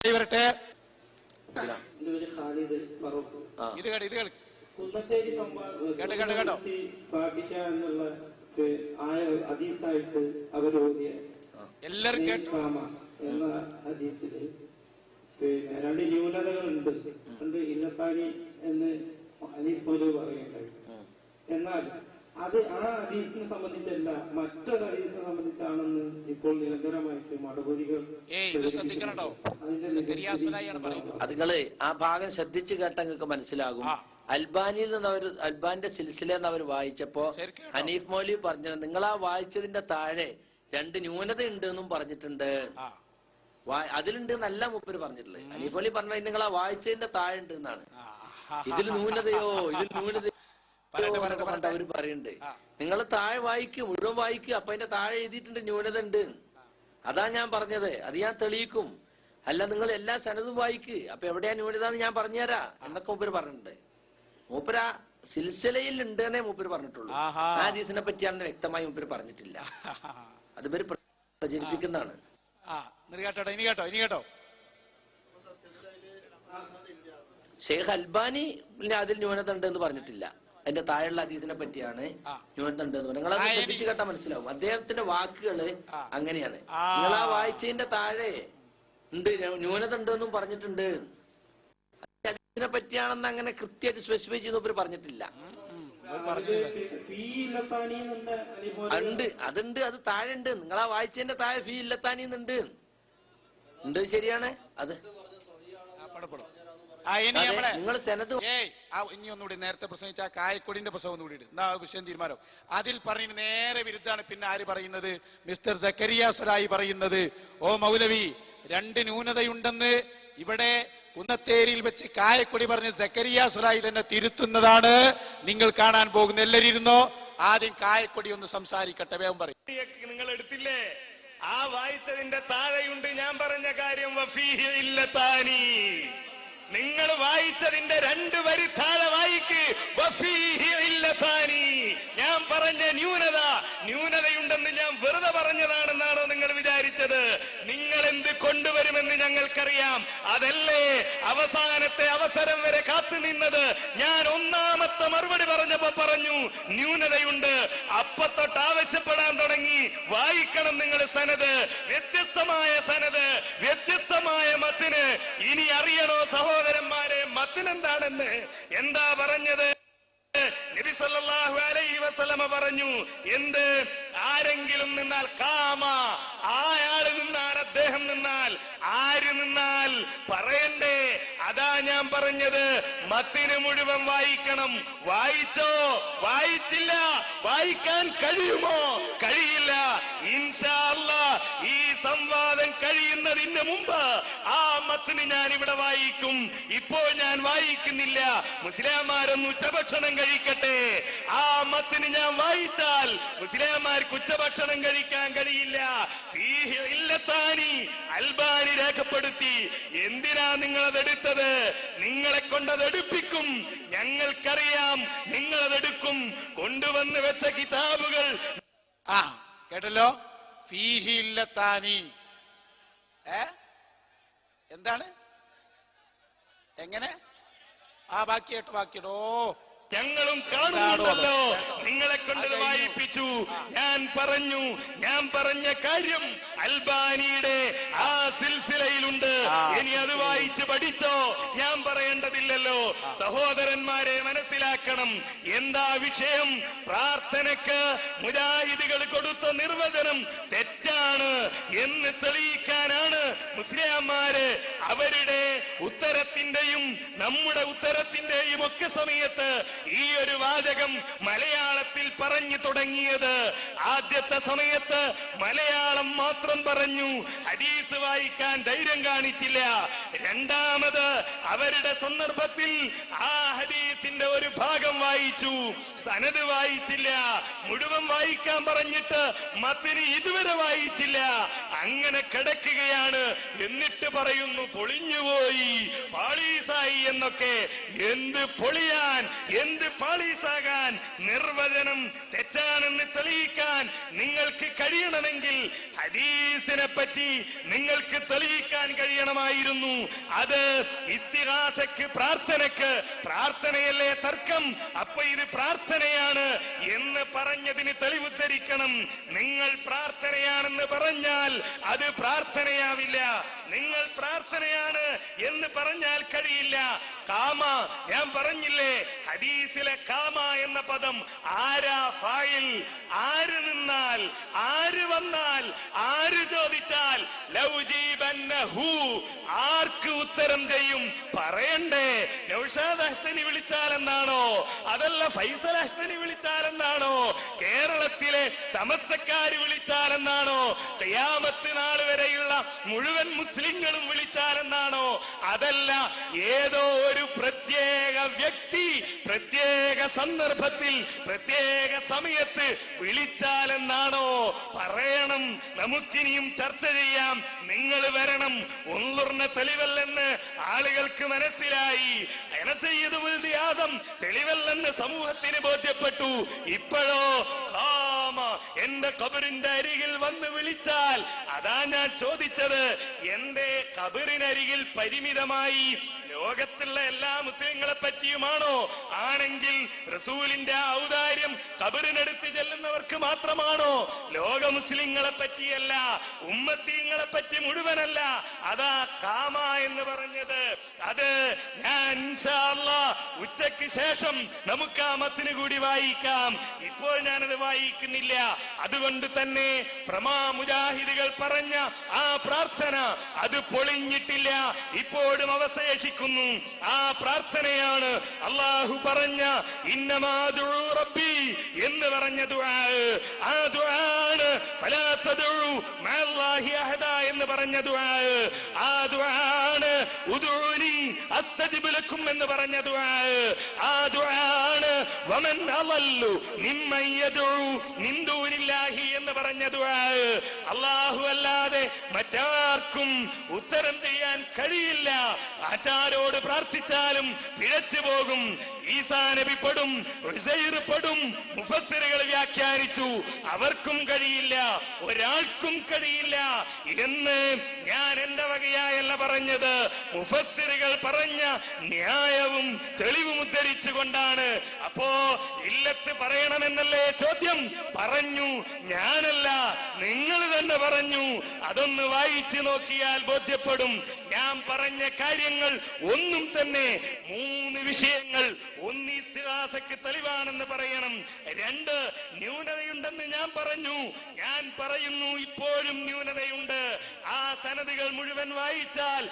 വരട്ടെ ഇത് കേട്ട് ഇത് കേട്ട് കേട്ടോ, കേട്ടോ, കേട്ടോ. ഹദീസായിട്ട് എല്ലാവരും കേട്ടു. കാമ എന്ന ഹദീസിൽ പിന്നെ രണ്ട് ന്യൂനതകളുണ്ട്. രണ്ട് ഇന്നത്താനി എന്ന് ഹനീഫ് പോലും എന്നാൽ അത് ആ ഹദീസിനെ സംബന്ധിച്ചല്ല മറ്റൊരു ഹദീസിനെ സംബന്ധിച്ചാണെന്ന് ഇപ്പോൾ നിരന്തരമായിട്ട് മടപൊരികൾ അതുങ്ങൾ ആ ഭാഗം ശ്രദ്ധിച്ച് കേട്ട നിങ്ങൾക്ക് മനസ്സിലാകും. അൽബാനിയിൽ നിന്ന് അവർ അൽബാന്റെ സിൽസില എന്ന് അവർ വായിച്ചപ്പോ. ഹനീഫ് മൗലി പറഞ്ഞത് നിങ്ങൾ ആ വായിച്ചതിന്റെ താഴെ രണ്ട് ന്യൂനത ഉണ്ട് എന്നും പറഞ്ഞിട്ടുണ്ട്. അതിലുണ്ട് എന്നല്ല മൂപ്പര് പറഞ്ഞിട്ടുള്ളത്. ഹനീഫ് മൗലി പറഞ്ഞത് നിങ്ങൾ ആ വായിച്ചതിന്റെ താഴെ ഉണ്ട് എന്നാണ്. ഇതിൽ ന്യൂനതയോ ഇതിൽ ന്യൂനതയോ പറഞ്ഞിട്ട് അവർ പറയണ്ട്. നിങ്ങൾ താഴെ വായിക്കും മുഴുവൻ വായിക്കും അപ്പൊ അതിന്റെ താഴെ എഴുതിയിട്ടുണ്ട് ന്യൂനത ഉണ്ട് അതാ ഞാൻ പറഞ്ഞത്. അത് ഞാൻ തെളിയിക്കും. അല്ല നിങ്ങൾ എല്ലാ സനതും വായിക്ക്. അപ്പൊ എവിടെയാ ന്യൂനത എന്ന് ഞാൻ പറഞ്ഞുതരാ എന്നൊക്കെ മൂപ്പര് പറഞ്ഞിട്ടുണ്ട്. മൂപ്പര സിൽസിലയിൽ ഉണ്ട് എന്നേ മൂപ്പര് പറഞ്ഞിട്ടുള്ളൂ. ആ ഹദീസിനെ പറ്റിയാണെന്ന് വ്യക്തമായി മൂപ്പര് പറഞ്ഞിട്ടില്ല. അത് പേര് പ്ര- പ്രചരിപ്പിക്കുന്നതാണ്. ഇനി കേട്ടോ ഇനി കേട്ടോ ഇനി കേട്ടോ. ഷെയ്ഖ് അൽബാനി അതിൽ ന്യൂനത ഉണ്ട് എന്ന് പറഞ്ഞിട്ടില്ല. അതിന്റെ താഴെയുള്ള ഹദീസിനെ പറ്റിയാണ് ആ. ന്യൂനത എന്ന് പറഞ്ഞത്. നിങ്ങൾ അത് ശ്രദ്ധിച്ചു കേട്ടാൽ മനസ്സിലാവും. അദ്ദേഹത്തിന്റെ വാക്കുകൾ അങ്ങനെയാണ്. നിങ്ങൾ ആ വായിച്ചതിന്റെ താഴെ ഉണ്ട്. ന്യൂനത ഉണ്ട് എന്നും പറഞ്ഞിട്ടുണ്ട്. അതിനെ പറ്റിയാണെന്ന് അങ്ങനെ കൃത്യമായിട്ട് സ്പെസിഫൈ പറഞ്ഞിട്ടില്ല. ഇല്ലത്താനി എന്ന ഹനീഫ് ഉണ്ട് അതുണ്ട്. അത് താഴെ ഉണ്ട്. നിങ്ങൾ ആ വായിച്ചതിന്റെ താഴെ ഫീ ഇല്ലത്താനിന്നുണ്ട് ഉണ്ട് ശരിയാണ്? അത്. ആ, പെടപ്പെടും ആ ഇനി അതെ നിങ്ങൾ സെനത് ഇനി ഒന്നുകൂടി നേരത്തെ പ്രസംഗിച്ച ആ കായക്കൊടിന്റെ പ്രസവം ഒന്നുകൂടി ഇട്. എന്നാ ആ വിഷയം തീരുമാനം. അതിൽ പറഞ്ഞ നേരെ വിരുദ്ധാണ് പിന്നെ ആര് പറയുന്നത്? മിസ്റ്റർ സക്കരിയാസരായി പറയുന്നത്. ഓ മൗലവി രണ്ട് ന്യൂനതയുണ്ടെന്ന് ഇവിടെ കുന്നത്തേരിയിൽ വെച്ച് കായക്കൊടി പറഞ്ഞ് സക്കരിയാസരായി തന്നെ തിരുത്തുന്നതാണ് നിങ്ങൾ കാണാൻ പോകുന്ന എല്ലാവരും ഇരുന്നോ? ആദ്യം കായക്കൊടി ഒന്ന് സംസാരിക്കട്ടെ വേഗം പറയും. നിങ്ങൾ എടുത്തില്ലേ? ആ വായിച്ചതിന്റെ താഴെയുണ്ട് ഞാൻ പറഞ്ഞ കാര്യം. വഫീഹി ഇല്ലത്താനി നിങ്ങൾ വായിച്ചതിന്റെ രണ്ട് വരി താഴെ വായിക്ക്. ഞാൻ പറഞ്ഞ ന്യൂനത. ന്യൂനതയുണ്ടെന്ന് ഞാൻ വെറുതെ പറഞ്ഞതാണെന്നാണോ നിങ്ങൾ വിചാരിച്ചത്? നിങ്ങൾ എന്ത് കൊണ്ടുവരുമെന്ന് ഞങ്ങൾക്കറിയാം. അതല്ലേ അവസാനത്തെ അവസരം വരെ കാത്തു നിന്നത്. ഞാൻ ഒന്നാമത്തെ മറുപടി പറഞ്ഞപ്പോ പറഞ്ഞു ന്യൂനതയുണ്ട്. അപ്പത്തൊട്ട് ആവശ്യപ്പെടാൻ തുടങ്ങി. വായിക്കണം നിങ്ങൾ സനത്. വ്യത്യസ്തമായ സനത്. വ്യത്യസ്തമായ മത്തിന്. ഇനി അറിയണോ സഹോദരന്മാരെ മത്തിനെന്താണെന്ന് എന്താ പറഞ്ഞത്? നബി സല്ലല്ലാഹു അലൈഹി വസല്ലമ പറഞ്ഞു എന്ത്? ആരെങ്കിലും നിന്നാൽ കാമ ആയാൾ നിന്നാൽ അദ്ദേഹം നിന്നാൽ ആര് നിന്നാൽ പറയണ്ടേ? അതാ ഞാൻ പറഞ്ഞത്. മത്തിന് മുഴുവൻ വായിക്കണം. വായിച്ചോ? വായിച്ചില്ല? വായിക്കാൻ കഴിയുമോ? കഴിയില്ല. ഇൻഷാ അല്ലാ ഈ സംവാദം കഴിയുന്നതിന് മുമ്പ് ആ മത്തിന് ഞാൻ ഇവിടെ വായിക്കും. ഇപ്പോൾ ഞാൻ വായിക്കുന്നില്ല. മുസ്ലിംമാരൊന്ന് ഉച്ചഭക്ഷണം കഴിക്കട്ടെ. ആ മത്തിന് ഞാൻ വായിച്ചാൽ മുസ്ലിംമാർക്ക് ഉച്ചഭക്ഷണം കഴിക്കാൻ കഴിയില്ല. ഇല്ലത്താനി അൽബാനി രേഖപ്പെടുത്തി. എന്തിനാ നിങ്ങളതെടുത്തത്? നിങ്ങളെ കൊണ്ടതെടുപ്പിക്കും. ഞങ്ങൾക്കറിയാം നിങ്ങളതെടുക്കും. കൊണ്ടുവന്ന് വെച്ച കിതാബുകൾ. ആ കേട്ടല്ലോ? ഫീഹി ഇല്ലത്താനി. ഏ? എന്താണ്? എങ്ങനെ? ആ ബാക്കി എട്ട് ബാക്കിയിടോ. ഞങ്ങളും കാണുന്നുണ്ടല്ലോ. നിങ്ങളെ കൊണ്ട് വായിപ്പിച്ചു. ഞാൻ പറഞ്ഞു ഞാൻ പറഞ്ഞ കാര്യം അൽബാനിയുടെ ആ സിൽസിലയിലുണ്ട്. ഇനി അത് വായിച്ച് പഠിച്ചോ? ഞാൻ പറയേണ്ടതില്ലല്ലോ. സഹോദരന്മാരെ മനസ്സിലാക്കണം. എന്താ വിഷയം? പ്രാർത്ഥനക്ക് മുജാഹിദികൾ കൊടുത്ത നിർവചനം തെറ്റാണ് എന്ന് തെളിയിക്കാനാണ് മുസ്ലിംമാര് അവരുടെ ഉത്തരത്തിന്റെയും നമ്മുടെ ഉത്തരത്തിന്റെയും ഒക്കെ സമയത്ത് ഈ ഒരു വാചകം മലയാളത്തിൽ പറഞ്ഞു തുടങ്ങിയത്. ആദ്യത്തെ സമയത്ത് മലയാളം മാത്രം പറഞ്ഞു. ഹദീസ് വായിക്കാൻ ധൈര്യം കാണിച്ചില്ല. രണ്ടാമത് അവരുടെ സന്ദർഭത്തിൽ ആ ഹദീസിന്റെ ഒരു ഭാഗം വായിച്ചു. സനത് വായിച്ചില്ല. മുഴുവൻ വായിക്കാൻ പറഞ്ഞിട്ട് മത്തിന് ഇതുവരെ വായിച്ചില്ല അങ്ങനെ കിടക്കുകയാണ്. എന്നിട്ട് പറയുന്നു പൊളിഞ്ഞുപോയി. പാളീസായി എന്നൊക്കെ. എന്ത് പൊളിയാൻ? എന്ത് പാളീസാകാൻ? നിർവചനം തെറ്റാണെന്ന് തെളിയിക്കാൻ നിങ്ങൾക്ക് കഴിയണമെങ്കിൽ ഹദീസിനെ പറ്റി നിങ്ങൾക്ക് തെളിയിക്കാൻ കഴിയണമായിരുന്നു. അത് ഇസ്തിഹാസക്ക് പ്രാർത്ഥനക്ക് പ്രാർത്ഥനയല്ലേ തർക്കം? അപ്പൊ ഇത് പ്രാർത്ഥനയാണ് എന്ന് പറഞ്ഞതിന് തെളിവുദ്ധരിക്കണം. നിങ്ങൾ പ്രാർത്ഥനയാണെന്ന് പറഞ്ഞാൽ അത് പ്രാർത്ഥനയാവില്ല. നിങ്ങൾ പ്രാർത്ഥനയാണ് എന്ന് പറഞ്ഞാൽ കഴിയില്ല. കാമ ഞാൻ പറഞ്ഞില്ലേ? ഹദീസിലെ കാമ എന്ന പദം ആരാ ഫായിൽ? ആര് നിന്നാൽ? ആര് വന്നാൽ? ആര് ചോദിച്ചാൽ ലൗജീബന്നഹു ആർക്ക് ഉത്തരം ചെയ്യും? പറയണ്ടേ? നൗഷാദ് ഹസ്തനി വിളിച്ചാലെന്നാണോ? അതല്ല ഫൈസൽ ഹസ്തനി വിളിച്ചാലെന്നാണോ? കേരളത്തിലെ സമസ്തക്കാര് വിളിച്ചാലെന്നാണോ? തയ്യാമത്ത് നാൾ വരെയുള്ള മുഴുവൻ മുസ്ലിങ്ങളും വിളിച്ചാലെന്നാണോ? അതല്ല ഏതോ ഒരു പ്രത്യേക വ്യക്തി പ്രത്യേക സന്ദർഭത്തിൽ പ്രത്യേക സമയത്ത് വിളിച്ചാലെന്നാണോ? പറയണം നമുക്കിനിയും ചർച്ച ചെയ്യാം. നിങ്ങൾ വരണം ഒന്നുറിന തെളിവല്ലെന്ന് ആളുകൾക്ക് മനസ്സിലായി. തെളിവല്ലെന്ന് സമൂഹത്തിന് ബോധ്യപ്പെട്ടു. ഇപ്പോഴോ കാമ എന്റെ കബറിന്റെ അരികിൽ വന്ന് വിളിച്ചാൽ അതാ ഞാൻ ചോദിച്ചത് എന്റെ കബറിനരികിൽ പരിമിതമായി ലോകത്തുള്ള എല്ലാ മുസ്ലിങ്ങളെ പറ്റിയുമാണോ? ആണെങ്കിൽ റസൂലിന്റെ ഔദാര്യം കബറിനടുത്ത് ചെല്ലുന്നവർക്ക് മാത്രമാണോ? ലോക മുസ്ലിങ്ങളെ പറ്റിയല്ല ഉമ്മത്തീങ്ങളെ പറ്റി മുഴുവനല്ല. അതാ കാമ എന്ന് പറഞ്ഞത്. അത് ഞാൻ ഉച്ചയ്ക്ക് ശേഷം നമുക്ക് ആ മത്തിന് കൂടി വായിക്കാം. ഇപ്പോൾ ഞാനത് വായിക്കുന്നില്ല അതുകൊണ്ട് തന്നെ പ്രമാ മുജാഹിദുകൾ പറഞ്ഞ ആ പ്രാർത്ഥന അത് പൊളിഞ്ഞിട്ടില്ല. ഇപ്പോഴും അവശേഷിക്കുന്നു. ആ പ്രാർത്ഥനയാണ് അള്ളാഹു പറഞ്ഞ ഇന്നമാതു റബ്ബി എന്ന് പറഞ്ഞ ദുആ. ആ ദുആണ് എന്ന് പറഞ്ഞ ദുആ. ആ ദുആണ് ഉദൂനി അസ്തജിബ് ലക്കും എന്ന് പറഞ്ഞ ആ ദുആണ് വമൻ അവല്ലു മിമ്മൻ നിന്ദൂനില്ലാഹി എന്ന് പറഞ്ഞ ദുആ. അല്ലാഹു അല്ലാതെ മറ്റാർക്കും ഉത്തരം ചെയ്യാൻ കഴിയില്ല. ആറ്റാരോട് പ്രാർത്ഥിച്ചാലും പിഴച്ചു പോകും. ഈസാ നബി പെടും മുഫസ്സിറുകൾ വ്യാഖ്യാനിച്ചു. അവർക്കും കഴിയില്ല ഒരാൾക്കും കഴിയില്ല എന്ന് ഞാൻ എന്റെ വകയായല്ല പറഞ്ഞത്. മുഫസ്സിറുകൾ പറഞ്ഞ ന്യായവും തെളിവും ഉദ്ധരിച്ചുകൊണ്ടാണ്. അപ്പോ ഇല്ലത്ത് പറയണമെന്നല്ലേ ചോദ്യം? പറഞ്ഞു ഞാനല്ല നിങ്ങൾ തന്നെ പറഞ്ഞു. അതൊന്ന് വായിച്ചു നോക്കിയാൽ ബോധ്യപ്പെടും. ഞാൻ പറഞ്ഞ കാര്യങ്ങൾ ഒന്നും തന്നെ മൂന്ന് വിഷയങ്ങൾ ഒന്ന് ഇസ്തിഹാസക്ക് തെളിവാണെന്ന് പറയണം. രണ്ട് ന്യൂനതയുണ്ടെന്ന് ഞാൻ പറഞ്ഞു. ഞാൻ പറയുന്നു ഇപ്പോഴും ന്യൂനതയുണ്ട്. ആ സനതികൾ മുഴുവൻ വായിച്ചാൽ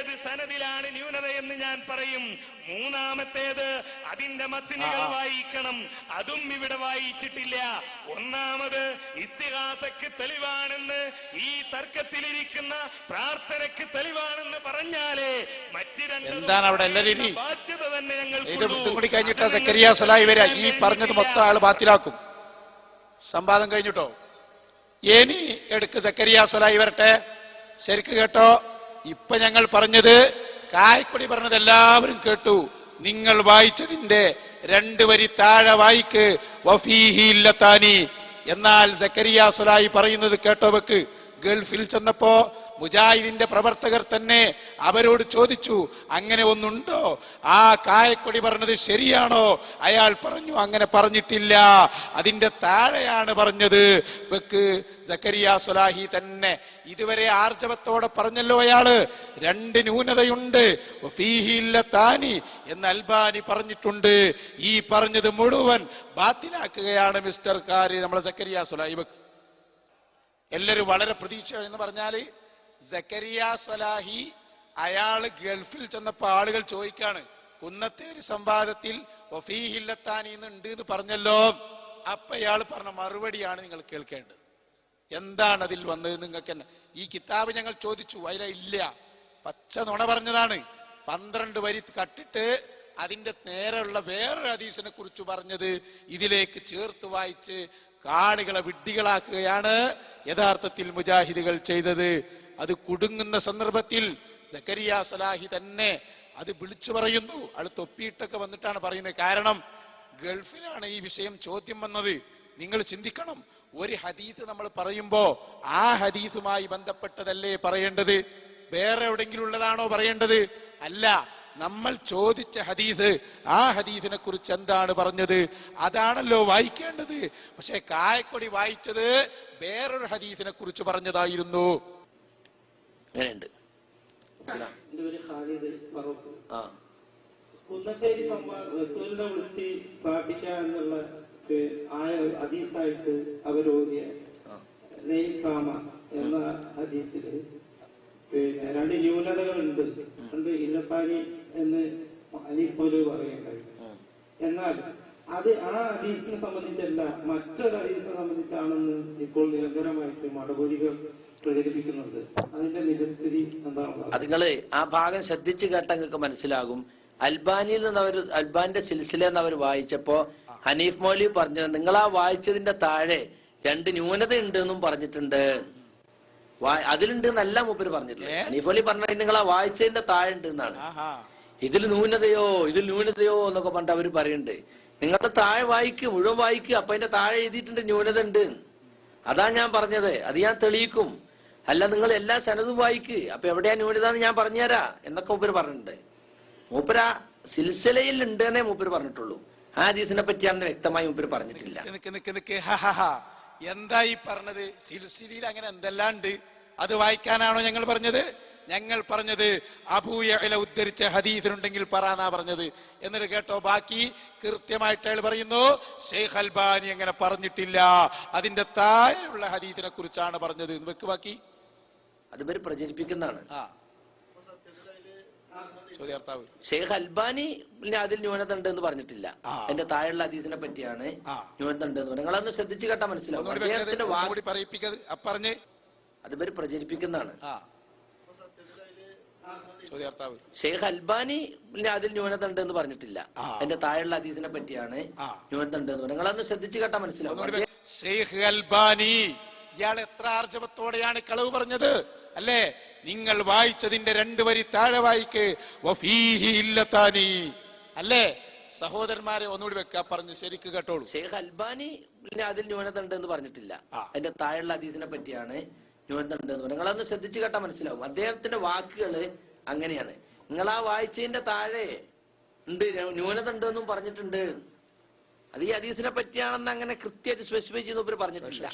ഏത് സനദിലാണ് ന്യൂനതയെന്ന് ഞാൻ പറയും. മൂന്നാമത്തേത് അതിന്റെ മത്തിനുകൾ. വായിക്കണം. അതും ഇവിടെ വായിച്ചിട്ടില്ല. ഒന്നാമത് ഇസ്തിഹാസക്ക് തെളിവാണെന്ന് ഈ തർക്കത്തിലിരിക്കുന്ന പ്രാർത്ഥനയ്ക്ക് തെളിവാണെന്ന് പറഞ്ഞാലേ മറ്റ് രണ്ട് എന്താണ് അവിടെ എല്ലാവരും? ബാധ്യത തന്നെ ഞങ്ങൾ കൂടി കഴിഞ്ഞിട്ട്? സക്കരിയ സലായി വരിക ഈ പറഞ്ഞത് മൊത്തം ആൾ ബാത്തിലാക്കും. സംവാദം കഴിഞ്ഞിട്ടോ? ഇനി എടുക്ക് സക്കരിയ സലായി വരട്ടെ. ശരിക്ക് കേട്ടോ? ഇപ്പൊ ഞങ്ങൾ പറഞ്ഞത് കായ്ക്കൊടി പറഞ്ഞത് എല്ലാവരും കേട്ടു. നിങ്ങൾ വായിച്ചതിന്റെ രണ്ട് വരി താഴെ വായിക്ക്. വഫീഹി ഇല്ലത്താനി. എന്നാൽ സക്കരിയ പറയുന്നത് കേട്ടോ വെക്ക് ഗൾഫിൽ ചെന്നപ്പോ മുജാഹിദിന്റെ പ്രവർത്തകർ തന്നെ അവരോട് ചോദിച്ചു അങ്ങനെ ഒന്നുണ്ടോ? ആ കായക്കൊടി പറഞ്ഞത് ശരിയാണോ? അയാൾ പറഞ്ഞു അങ്ങനെ പറഞ്ഞിട്ടില്ല. അതിന്റെ താഴെയാണ് പറഞ്ഞത്. വെക്ക് സക്കരിയ സുലാഹി തന്നെ ഇതുവരെ ആർജവത്തോടെ പറഞ്ഞല്ലോ അയാൾ. രണ്ട് ന്യൂനതയുണ്ട്. താനി എന്ന് അൽബാനി പറഞ്ഞിട്ടുണ്ട്. ഈ പറഞ്ഞത് മുഴുവൻ ബാത്തിലാക്കുകയാണ് മിസ്റ്റർ കാരി നമ്മളെ സക്കരിയ വെക്ക്. എല്ലാവരും വളരെ പ്രതീക്ഷ എന്ന് പറഞ്ഞാൽ സക്കരിയ സലാഹി അയാൾ ഗൾഫിൽ ചെന്നപ്പോ ആളുകൾ ചോദിക്കാണ് കുന്നത്തേര് സംവാദത്തിൽ വഫീഹില്ലത്താനി ഉണ്ട് എന്ന് പറഞ്ഞല്ലോ. അപ്പൊ ഇയാൾ പറഞ്ഞ മറുപടിയാണ് നിങ്ങൾ കേൾക്കേണ്ടത്. എന്താണ് അതിൽ വന്നത് നിങ്ങൾക്ക് തന്നെ ഈ കിതാബ് ഞങ്ങൾ ചോദിച്ചു അതിലെ ഇല്ല. പച്ച നുണ പറഞ്ഞതാണ്. പന്ത്രണ്ട് വരി കട്ടിട്ട് അതിന്റെ നേരെയുള്ള വേറൊരു ഹദീസിനെ കുറിച്ച് പറഞ്ഞത് ഇതിലേക്ക് ചേർത്ത് വായിച്ച് കാണികളെ വിഡ്ഢികളാക്കുകയാണ് യഥാർത്ഥത്തിൽ മുജാഹിദുകൾ ചെയ്തത്. അത് കുടുങ്ങുന്ന സന്ദർഭത്തിൽ സക്കരിയ സലാഹി തന്നെ അത് വിളിച്ചു പറയുന്നു. അത് തൊപ്പിയിട്ടൊക്കെ വന്നിട്ടാണ് പറയുന്നത്. കാരണം ഗൾഫിലാണ് ഈ വിഷയം ചോദ്യം വന്നത്. നിങ്ങൾ ചിന്തിക്കണം ഒരു ഹദീസ് നമ്മൾ പറയുമ്പോ ആ ഹദീസുമായി ബന്ധപ്പെട്ടതല്ലേ പറയേണ്ടത്? വേറെ എവിടെങ്കിലും ഉള്ളതാണോ പറയേണ്ടത്? അല്ല നമ്മൾ ചോദിച്ച ഹദീസ് ആ ഹദീസിനെ കുറിച്ച് എന്താണ് പറഞ്ഞത്? അതാണല്ലോ വായിക്കേണ്ടത്. പക്ഷെ കായക്കൊടി വായിച്ചത് വേറൊരു ഹദീസിനെ കുറിച്ച് പറഞ്ഞതായിരുന്നു. അങ്ങനെയുണ്ട്. ആ കുന്നത്തേരി സംവാദം റസൂലിനെ വിളിച്ച് പ്രാർത്ഥിക്കുക എന്നുള്ള ആയ ഹദീസായിട്ട് നെയ്ക്കാമ എന്ന ഹദീസിൽ പിന്നെ രണ്ട് ന്യൂനതകളുണ്ട്. രണ്ട് ഇല്ലത്താനി എന്ന് അനീഫ് പോൽ പറയുണ്ടായി. എന്നാൽ അത് ആ ഹദീസിനെ സംബന്ധിച്ചല്ല മറ്റൊരു ഹദീസിനെ സംബന്ധിച്ചാണെന്ന് ഇപ്പോൾ നിരന്തരമായിട്ട് മടപൊരികൾ പ്രചരിപ്പിക്കുന്നുണ്ട്. അതിന്റെ നിജസ്ഥിതി ആ ഭാഗം ശ്രദ്ധിച്ചു കേട്ടാൽ നിങ്ങൾക്ക് മനസ്സിലാകും. അൽബാനിയിൽ നിന്ന് അവർ അൽബാന്റെ സിൽസില എന്ന് അവർ വായിച്ചപ്പോ ഹനീഫ് മൗലി പറഞ്ഞത് നിങ്ങൾ ആ വായിച്ചതിന്റെ താഴെ രണ്ട് ന്യൂനത ഉണ്ട് എന്നും പറഞ്ഞിട്ടുണ്ട്. അതിലുണ്ട് എന്നല്ല മൂപ്പര് പറഞ്ഞിട്ടില്ല ഹനീഫ് മൗലി പറഞ്ഞത് നിങ്ങൾ ആ വായിച്ചതിന്റെ താഴെ ഉണ്ട് എന്നാണ്. ഇതിൽ ന്യൂനതയോ ഇതിൽ ന്യൂനതയോ എന്നൊക്കെ പറഞ്ഞിട്ട് അവർ പറയുന്നുണ്ട് നിങ്ങളുടെ താഴെ വായിക്കും മുഴുവൻ വായിക്കും അപ്പൊ അതിന്റെ താഴെ എഴുതിയിട്ടുണ്ട് ന്യൂനത ഉണ്ട്. അതാ ഞാൻ പറഞ്ഞത്. അത് ഞാൻ തെളിയിക്കും. അല്ല നിങ്ങൾ എല്ലാ സനതും വായിക്ക്. അപ്പൊ എവിടെയാ ന്യൂനത എന്ന് ഞാൻ പറഞ്ഞുതരാ എന്നൊക്കെ മൂപ്പര് പറഞ്ഞിട്ടുണ്ട്. മൂപ്പര സിൽസിലയിൽ ഉണ്ട് എന്നേ മൂപ്പര് പറഞ്ഞിട്ടുള്ളൂ. ആ ഹദീസിനെ പറ്റിയാണെന്ന് വ്യക്തമായി മൂപ്പര് പറഞ്ഞിട്ടില്ല. എന്താ ഈ പറഞ്ഞത്? സിൽസിലയിൽ അങ്ങനെ എന്തെല്ലാം ഉണ്ട്? അത് വായിക്കാനാണോ ഞങ്ങൾ പറഞ്ഞത്? ഞങ്ങൾ പറഞ്ഞത് അബൂയല ഉദ്ധരിച്ച ഹദീസിനുണ്ടെങ്കിൽ പറയാനാ പറഞ്ഞത്. എന്നിട്ട് കേട്ടോ ബാക്കി കൃത്യമായിട്ട് അയാൾ പറയുന്നു ഷെയ്ഖ് അൽബാനി അങ്ങനെ പറഞ്ഞിട്ടില്ല. അതിന്റെ താഴെയുള്ള ഹദീസിനെ കുറിച്ചാണ് പറഞ്ഞത്. വെക്ക് ബാക്കി. അത് ഇവർ പ്രചരിപ്പിക്കുന്നതാണ് ഷെയ്ഖ് അൽബാനി അതിൽ ന്യൂനത ഉണ്ട് എന്ന് പറഞ്ഞിട്ടില്ല. എന്റെ താഴെയുള്ള അതീസിനെ പറ്റിയാണ് ന്യൂനതണ്ട് ന്യൂനത ഉണ്ട് എന്ന് നിങ്ങളൊന്ന് ശ്രദ്ധിച്ചു കേട്ടാ മനസ്സിലാവും. അദ്ദേഹത്തിന്റെ അത് ഇവർ പ്രചരിപ്പിക്കുന്നതാണ്. ഷെയ്ഖ് അൽബാനി അതിൽ ന്യൂനത ഉണ്ട് എന്ന് പറഞ്ഞിട്ടില്ല. എന്റെ താഴെയുള്ള അതീസിനെ പറ്റിയാണ് ന്യൂനതണ്ട് ന്യൂനത ഉണ്ട് എന്ന് നിങ്ങളൊന്ന് ശ്രദ്ധിച്ചു കേട്ടാ മനസ്സിലാവും. ഷെയ്ഖ് അൽബാനി ഇയാൾ എത്ര ആർജവത്തോടെയാണ് കളവ് പറഞ്ഞത്? അല്ലേ? നിങ്ങൾ വായിച്ചതിന്റെ രണ്ട് വരി താഴെ വായിക്ക്. വഫീഹി ഇല്ലത്താനി. അല്ലേ? സഹോദരന്മാരെ ഒന്നുകൂടി വെക്കാ. പറഞ്ഞു ശരിക്ക് കേട്ടോളൂ. ഷെയ്ഖ് അൽബാനി അതിൽ ന്യൂനത ഉണ്ട് എന്ന് പറഞ്ഞിട്ടില്ല. അതിന്റെ താഴെയുള്ള അതീസിനെ പറ്റിയാണ് ന്യൂനത ഉണ്ട് എന്ന് നിങ്ങളൊന്ന് ശ്രദ്ധിച്ചു കേട്ടാ മനസ്സിലാവും. അദ്ദേഹത്തിന്റെ വാക്കുകൾ അങ്ങനെയാണ്. നിങ്ങൾ ആ വായിച്ചതിന്റെ താഴെ ഉണ്ട്. ന്യൂനത ഉണ്ട് എന്നും പറഞ്ഞിട്ടുണ്ട്. അത് ഈ അതീസിനെ പറ്റിയാണെന്ന് അങ്ങനെ കൃത്യമായിട്ട് സ്പെസിഫൈ ചെയ്യുന്ന പറഞ്ഞിട്ടില്ല.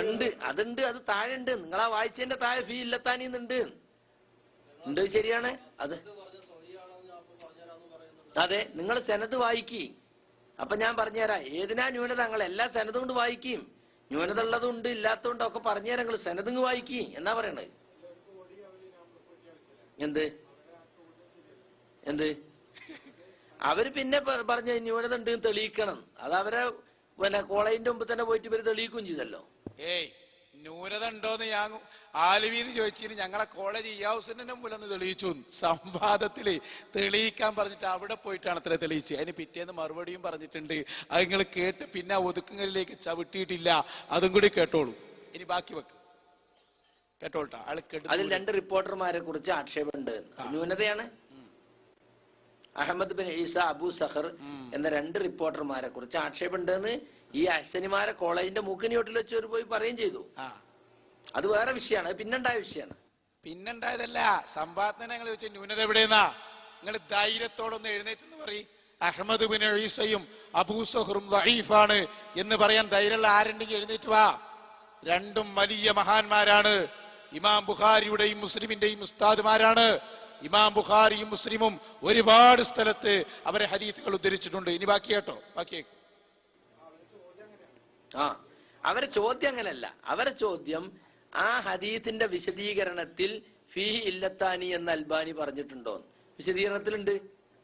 ഉണ്ട് അതുണ്ട് അത് താഴെ ഉണ്ട് നിങ്ങൾ ആ വായിച്ചതിന്റെ താഴെ ഫീ ഇല്ലത്താനിന്നുണ്ട്. ഉണ്ട് ശരിയാണ്? അത് അതെ നിങ്ങൾ സെനത് വായിക്കി. അപ്പൊ ഞാൻ പറഞ്ഞുതരാം. ഏതിനാ ന്യൂനത? നിങ്ങൾ എല്ലാ സെനതും കൊണ്ട് വായിക്കും ന്യൂനത ഉള്ളതും ഉണ്ട് ഇല്ലാത്തതുകൊണ്ടും ഒക്കെ പറഞ്ഞുതരാം. നിങ്ങൾ സെനതും വായിക്കി. എന്നാ പറയണത്? എന്ത്? എന്ത്? അവർ പിന്നെ പറഞ്ഞ ന്യൂനത ഉണ്ട് തെളിയിക്കണം. അത് അവരെ പിന്നെ കോളേജിന്റെ മുമ്പ് തന്നെ പോയിട്ട് ഇവർ തെളിയിക്കുകയും ചെയ്തല്ലോ. ഏയ് ന്യൂനത ഉണ്ടോന്ന് ഞാൻ ആലുവീന്ന് ചോദിച്ചിരുന്നു ഞങ്ങളെ കോളേജ് ഇയാവുസിന്റെ മുമ്പിലൊന്ന് തെളിയിച്ചു. സംവാദത്തിൽ തെളിയിക്കാൻ പറഞ്ഞിട്ട് അവിടെ പോയിട്ടാണ് അത്ര തെളിയിച്ച് അതിന് പിറ്റേന്ന് മറുപടിയും പറഞ്ഞിട്ടുണ്ട്. അത് നിങ്ങൾ കേട്ട് പിന്നെ ഒതുക്കങ്ങളിലേക്ക് ചവിട്ടിയിട്ടില്ല. അതും കൂടി കേട്ടോളൂ. ഇനി ബാക്കി വെക്ക്. കേട്ടോട്ടാ അതിൽ രണ്ട് റിപ്പോർട്ടർമാരെ കുറിച്ച് ആക്ഷേപമുണ്ട്. ന്യൂനതയാണ്. Ahmed bin Isa Abu Sahar എന്ന രണ്ട് റിപ്പോർട്ടർമാരെ കുറിച്ച് ആക്ഷേപമുണ്ടെന്ന് ഈ അശ്വനിമാരെ കോളേജിന്റെ മൂക്കിനിയോട്ടിൽ വെച്ച് ഒരു പോയി പറയുകയും ചെയ്തു. അത് വേറെ വിഷയമാണ് പിന്നുണ്ടായ വിഷയമാണ്. പിന്നുണ്ടായതല്ല സമ്പാദന ഞങ്ങൾ ചോദിച്ച ന്യൂനത എവിടെയെന്നാ? നിങ്ങൾ ധൈര്യത്തോടൊന്ന് എഴുന്നേറ്റെന്ന് പറയും. അഹമ്മദ് ബിൻ ഈസയും അബൂസഹറും വഹീഫാണ് എന്ന് പറയാൻ ധൈര്യമുള്ള ആരുണ്ടെങ്കിൽ എഴുന്നേറ്റ് വാ. രണ്ടും വലിയ മഹാന്മാരാണ്. ഇമാം ബുഖാരിയുടെയും മുസ്ലിമിന്റെയും ഉസ്താദുമാരാണ്. ഇമാം ബുഖാരിയും മുസ്ലിമും ഒരുപാട് സ്ഥലത്ത് അവരെ ഹദീസുകൾ ഉദ്ധരിച്ചിട്ടുണ്ട്. ഇനി ബാക്കി കേട്ടോ? ബാക്കി ആ അവരെ ചോദ്യം അങ്ങനല്ല. അവരെ ചോദ്യം ആ ഹദീത്തിന്റെ വിശദീകരണത്തിൽ ഫീ ഇല്ലത്താനി എന്ന് അൽബാനി പറഞ്ഞിട്ടുണ്ടോ? വിശദീകരണത്തിലുണ്ട്.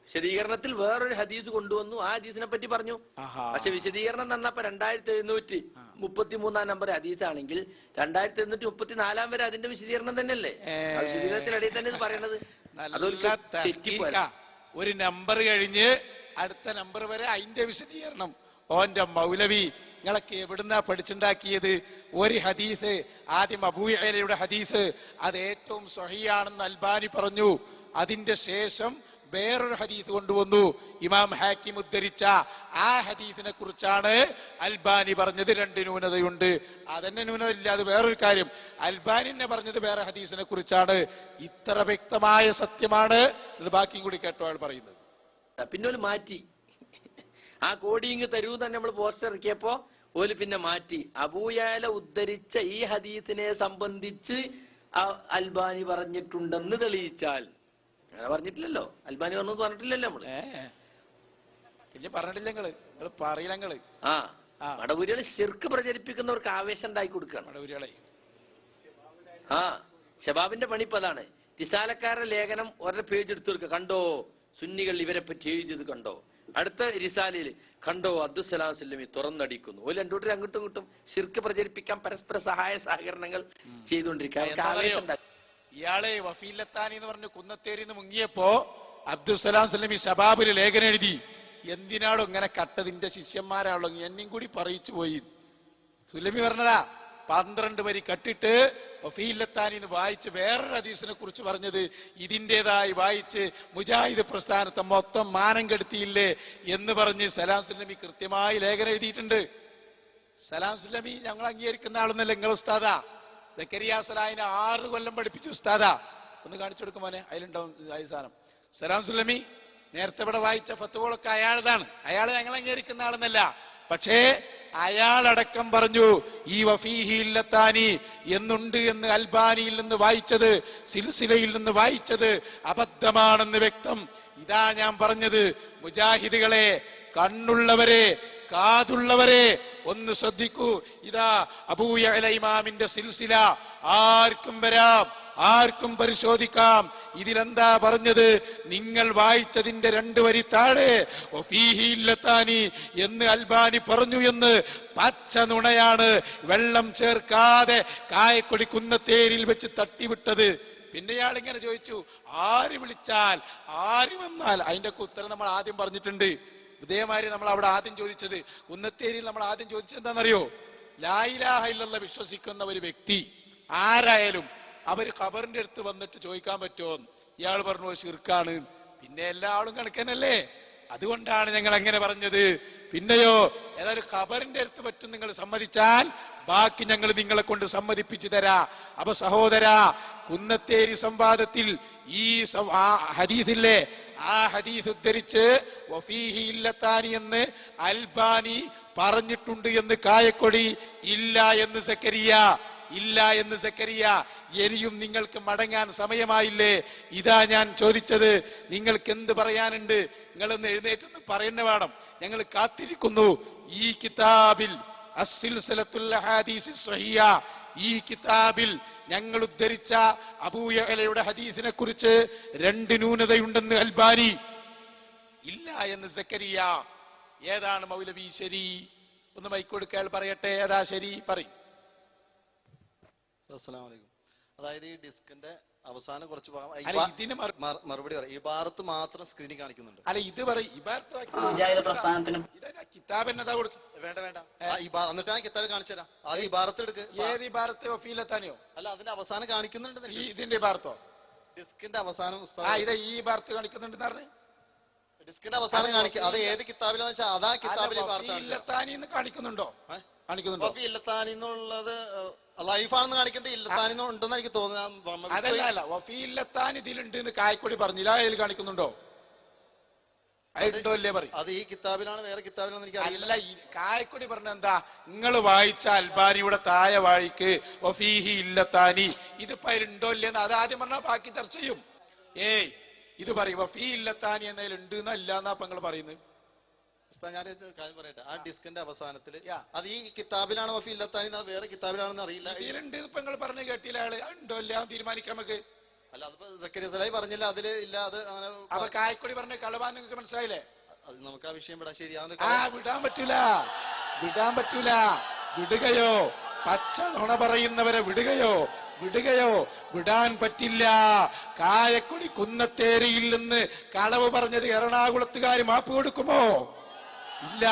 വിശദീകരണത്തിൽ വേറൊരു ഹദീസ് കൊണ്ടുവന്നു. ആ ഹദീസിനെ പറ്റി പറഞ്ഞു. പക്ഷെ വിശദീകരണം തന്നപ്പോ രണ്ടായിരത്തി എഴുന്നൂറ്റി മുപ്പത്തി മൂന്നാം നമ്പർ ഹദീസാണെങ്കിൽ രണ്ടായിരത്തി എഴുന്നൂറ്റി മുപ്പത്തി നാലാം വരെ അതിന്റെ വിശദീകരണം തന്നെയല്ലേ? വിശദീകരണത്തിനിടയിൽ തന്നെ ഇത് പറയണത്. അതൊരിക്കലും ഒരു നമ്പർ കഴിഞ്ഞ് അടുത്ത നമ്പർ വരെ അതിന്റെ വിശദീകരണം. ഓന്റെ മൗലവി നിങ്ങളൊക്കെ എവിടുന്നാ പഠിച്ചുണ്ടാക്കിയത്? ഒരു ഹദീസ് ആദ്യം അബൂയയുടെ ഹദീസ് അത് ഏറ്റവും സഹിയാണെന്ന് അൽബാനി പറഞ്ഞു. അതിന്റെ ശേഷം വേറൊരു ഹദീസ് കൊണ്ടുവന്നു. ഇമാം ഹാക്കിം ഉദ്ധരിച്ച ആ ഹദീസിനെ കുറിച്ചാണ് അൽബാനി പറഞ്ഞത് രണ്ട് ന്യൂനതയുണ്ട്. അതന്നെ ന്യൂനതയില്ല അത് വേറൊരു കാര്യം. അൽബാനിനെ പറഞ്ഞത് വേറെ ഹദീസിനെ കുറിച്ചാണ്. ഇത്ര വ്യക്തമായ സത്യമാണ് ഇത് ബാക്കിയും കൂടി കേട്ടോ അയാൾ പറയുന്നത്. പിന്നെ ഒരു മാറ്റി. ആ കോഡിങ് തരൂ തന്നെ നമ്മൾ പോസ്റ്റർ ഇറക്കിയപ്പോ ഓൽ പിന്നെ മാറ്റി. അബൂയാല ഉദ്ധരിച്ച ഈ ഹദീസിനെ സംബന്ധിച്ച് അൽബാനി പറഞ്ഞിട്ടുണ്ടെന്ന് തെളിയിച്ചാൽ അങ്ങനെ പറഞ്ഞിട്ടില്ലല്ലോ. അൽബാനി പറഞ്ഞത് പറഞ്ഞിട്ടില്ലല്ലോ നമ്മൾ. പിന്നെ പറഞ്ഞിട്ടില്ല നിങ്ങൾ. പറയില്ല നിങ്ങൾ. ആ. മടപുരികൾ ശിർക്ക് പ്രചരിപ്പിക്കുന്നവർക്ക് ആവേശം ഉണ്ടായി കൊടുക്കുകയാണ് മടവൂരികളെ ആ ഷബാബിന്റെ പണി ഇപ്പൊ അതാണ്. റിസാലക്കാരുടെ ലേഖനം ഒരേ പേജ് എടുത്തു കൊടുക്കുക കണ്ടോ? സുന്നികൾ ഇവരെ പറ്റി എഴുതിയത് കണ്ടോ? അടുത്ത റിസാലയിൽ കണ്ടോ? അബ്ദുസലാം സുല്ലമി തുറന്നടിക്കുന്നു. ഒരു രണ്ടൂട്ടർ അങ്ങോട്ടും ഇങ്ങോട്ടും ശിർക്ക് പ്രചരിപ്പിക്കാൻ പരസ്പര സഹായ സഹകരണങ്ങൾ ചെയ്തുകൊണ്ടിരിക്കുക ഇയാളെ വഫീലത്താനി എന്ന് പറഞ്ഞ് കുന്നത്തേരിന്ന് മുങ്ങിയപ്പോ അബ്ദുസലാം സലമി ഷബാബിൽ ലേഖനം എഴുതി. എന്തിനാണോ ഇങ്ങനെ കട്ടതിന്റെ ശിഷ്യന്മാരാണല്ലോ. എന്നെയും കൂടി പറയിച്ചു പോയി. സുലമി പറഞ്ഞതാ പന്ത്രണ്ട് വരി കട്ടിട്ട് വഫീലത്താനി എന്ന് വായിച്ച് വേറൊരു ഹദീസിനെ കുറിച്ച് പറഞ്ഞത് ഇതിന്റെതായി വായിച്ച് മുജാഹിദ് പ്രസ്ഥാനത്തെ മൊത്തം മാനം കെടുത്തിയില്ലേ എന്ന് പറഞ്ഞ് സലാം സുലമി കൃത്യമായി ലേഖനം എഴുതിയിട്ടുണ്ട്. സലാം സുലമി ഞങ്ങൾ അംഗീകരിക്കുന്ന ആളൊന്നല്ല നിങ്ങൾ ഉസ്താദാ. സക്കരിയ സലാഹിനെ ആറ് കൊല്ലം പഠിപ്പിച്ചു ഉസ്താദ. ഒന്ന് കാണിച്ചു കൊടുക്കും മോനെ അതിലുണ്ടാവും സാധനം. സലാം സുലമി നേരത്തെ ഇവിടെ വായിച്ച ഫത്തുവോളൊക്കെ അയാളതാണ്. അയാൾ ഞങ്ങൾ അംഗീകരിക്കുന്ന ആളെന്നല്ല. പക്ഷേ അയാളടക്കം പറഞ്ഞു ഈ വഫീഹി ഇല്ലത്താനി എന്നുണ്ട് എന്ന് അൽബാനിയിൽ നിന്ന് വായിച്ചത് സിൽസിലയിൽ നിന്ന് വായിച്ചത് അബദ്ധമാണെന്ന് വ്യക്തം. ഇതാ ഞാൻ പറഞ്ഞത് മുജാഹിദുകളെ കണ്ണുള്ളവരെ കാതുള്ളവരെ ഒന്ന് ശ്രദ്ധിക്കൂ. ഇതാ അബൂയല ഇമാമിന്റെ സിൽസില. ആർക്കും വരാം ആർക്കും പരിശോധിക്കാം. ഇതിലെന്താ പറഞ്ഞത്? നിങ്ങൾ വായിച്ചതിന്റെ രണ്ട് വരി താഴെ ഇല്ലത്താനി എന്ന് അൽബാനി പറഞ്ഞു എന്ന് പച്ച നുണയാണ് വെള്ളം ചേർക്കാതെ കായക്കൊടി കുന്നത്തേരിൽ വെച്ച് തട്ടിവിട്ടത്. പിന്നെയാൾ ഇങ്ങനെ ചോദിച്ചു ആര് വിളിച്ചാൽ? ആര് വന്നാൽ? അതിന്റെ ഉത്തരം നമ്മൾ ആദ്യം പറഞ്ഞിട്ടുണ്ട്. ഇതേമാതിരി നമ്മൾ അവിടെ ആദ്യം ചോദിച്ചത് കുന്നത്തേരിയിൽ നമ്മൾ ആദ്യം ചോദിച്ചത് എന്താണെന്നറിയോ? ലായിലാഹ ഇല്ലെന്ന് വിശ്വസിക്കുന്ന ഒരു വ്യക്തി ആരായാലും അവർ ഖബറിന്റെ അടുത്ത് വന്നിട്ട് ചോദിക്കാൻ പറ്റുമോ ഇയാൾ പറഞ്ഞു ശിർക്കാണ്. പിന്നെ എല്ലാ ആളും കണക്കനല്ലേ അതുകൊണ്ടാണ് ഞങ്ങൾ അങ്ങനെ പറഞ്ഞത്. പിന്നെയോ ഏതായാലും ഖബറിന്റെ അടുത്ത് പറ്റും നിങ്ങൾ സമ്മതിച്ചാൽ ബാക്കി ഞങ്ങൾ നിങ്ങളെ കൊണ്ട് സമ്മതിപ്പിച്ചു തരാ. അപ്പൊ സഹോദര കുന്നത്തേരി സംവാദത്തിൽ ഈ ഹദീസില്ലേ? ആ ഹദീസ് ഉദ്ധരിച്ച് വഫീഹി ഇല്ലത്താനി എന്ന് അൽബാനി പറഞ്ഞിട്ടുണ്ട് എന്ന് കായക്കൊടി ഇല്ല എന്ന് സക്കരിയ. ഇല്ല എന്ന് സെക്കരിയ ഇനിയും നിങ്ങൾക്ക് മടങ്ങാൻ സമയമായില്ലേ? ഇതാ ഞാൻ ചോദിച്ചത് നിങ്ങൾക്ക് എന്ത് പറയാനുണ്ട്? നിങ്ങളൊന്ന് എഴുന്നേറ്റെന്ന് പറയുന്ന വേണം. ഞങ്ങൾ കാത്തിരിക്കുന്നു. ഈ കിതാബിൽ ഈ കിതാബിൽ ഞങ്ങൾ ഉദ്ധരിച്ച അബൂയഹലയുടെ ഹദീസിനെ കുറിച്ച് രണ്ട് ന്യൂനതയുണ്ടെന്ന് അൽബാനി. ഇല്ല എന്ന് സെക്കരിയ. ഏതാണ് മൗലവി ശരി? ഒന്ന് മൈക്കൊടുക്കാൻ പറയട്ടെ ഏതാ ശരി? പറയും. അസ്സലാമു അലൈക്കും. അതായത് ഈ ഡിസ്കിന്റെ അവസാനം കുറച്ച് ഇതിന് മറു- മറു- മറുപടി പറയാം. ഈ ഭാഗത്ത് മാത്രം സ്ക്രീനിൽ കാണിക്കുന്നുണ്ട്. അല്ല ഇത് പറയും കിതാബ് എന്നതാ കൊടുക്കും വേണ്ട വേണ്ട. ആ, ഈ ഭാ- എന്നിട്ട് ഞാൻ കിതാബ് കാണിച്ചു തരാം. അത് ഈ ഭാരത്ത് എടുക്ക്. ഏത് ഈ ഭാരത്തെ വഫീലെത്താനെയോ അല്ല അതിന്റെ അവസാനം കാണിക്കുന്നുണ്ട് ഇതിന്റെ ഇബാറത്തോ ഡിസ്കിന്റെ അവസാനം ഇത് ഈ ഇബാറത്ത് കാണിക്കുന്നുണ്ട് പറഞ്ഞു. ഡിസ്കിന്റെ അവസാനം കാണിക്കും കാണിക്കുക അത് ഏത് കിതാബിലാന്ന് വെച്ചാൽ അതാ കിതാബിലെ കാണിക്കുന്നുണ്ടോ? കാണിക്കുന്നുണ്ടോ? വഫി ഇല്ലത്താനി എന്നുള്ളത് ലൈഫാണെന്ന് കാണിക്കുന്നത് ഇല്ലത്താനി എന്ന് ഉണ്ടെന്ന് എനിക്ക് തോന്നുന്നു. അതല്ല അല്ല വഫീലത്താൻ ഇതിലുണ്ട് എന്ന് കായക്കൊടി പറഞ്ഞില്ല അതിൽ കാണിക്കുന്നുണ്ടോ? അല്ലേ പറയും. അത് ഈ കിതാബിലാണ് വേറെ കിതാബിലാണെന്ന് എനിക്ക് അറിയില്ല. കായക്കൊടി പറഞ്ഞ എന്താ? നിങ്ങൾ വായിച്ച അൽബാനിയുടെ തായ വാഴിക്ക് വഫീഹി ഇല്ലത്താനി ഇത് അതിലുണ്ടോ ഇല്ലെന്ന് അത് ആദ്യം പറഞ്ഞാൽ ബാക്കി ചർച്ച ചെയ്യും. ഏയ് ഇത് പറയും വഫീ ഇല്ലത്താനി എന്നതിലുണ്ട് എന്നല്ല എന്നാ അപ്പൊ നിങ്ങൾ പറയുന്നത്? ഞാൻ കാര്യം പറയട്ടെ? ആ ഡിസ്കിന്റെ അവസാനത്തിൽ അത് ഈ കിതാബിലാണ് വഫി ഇല്ലത്താനി അത് വേറെ കിതാബിലാണെന്ന് അറിയില്ല. ഇതിലുണ്ട് ഇപ്പൊ നിങ്ങൾ പറഞ്ഞു കേട്ടില്ല ആൾ. ഉണ്ടോ ഇല്ല തീരുമാനിക്കാം നമുക്ക്. അല്ല അതിപ്പോ സക്കറിയ സലായി പറഞ്ഞില്ല. അതിൽ ഇല്ല അത് അപ്പൊ കായക്കൊടി പറഞ്ഞ കളവാൻ നിങ്ങൾക്ക് മനസ്സിലായില്ലേ? അത് നമുക്ക് ആ വിഷയം വിടാൻ ശരിയാവുന്ന വിടാൻ പറ്റൂല. വിടാൻ പറ്റൂല. വിടുകയോ? പച്ച നുണ പറയുന്നവരെ വിടുകയോ? വിടുകയോ? വിടാൻ പറ്റില്ല. കായക്കുടി കുന്നത്തേരിയിൽ നിന്ന് കളവ് പറഞ്ഞത് എറണാകുളത്തുകാർ മാപ്പ് കൊടുക്കുമോ? ഇല്ല.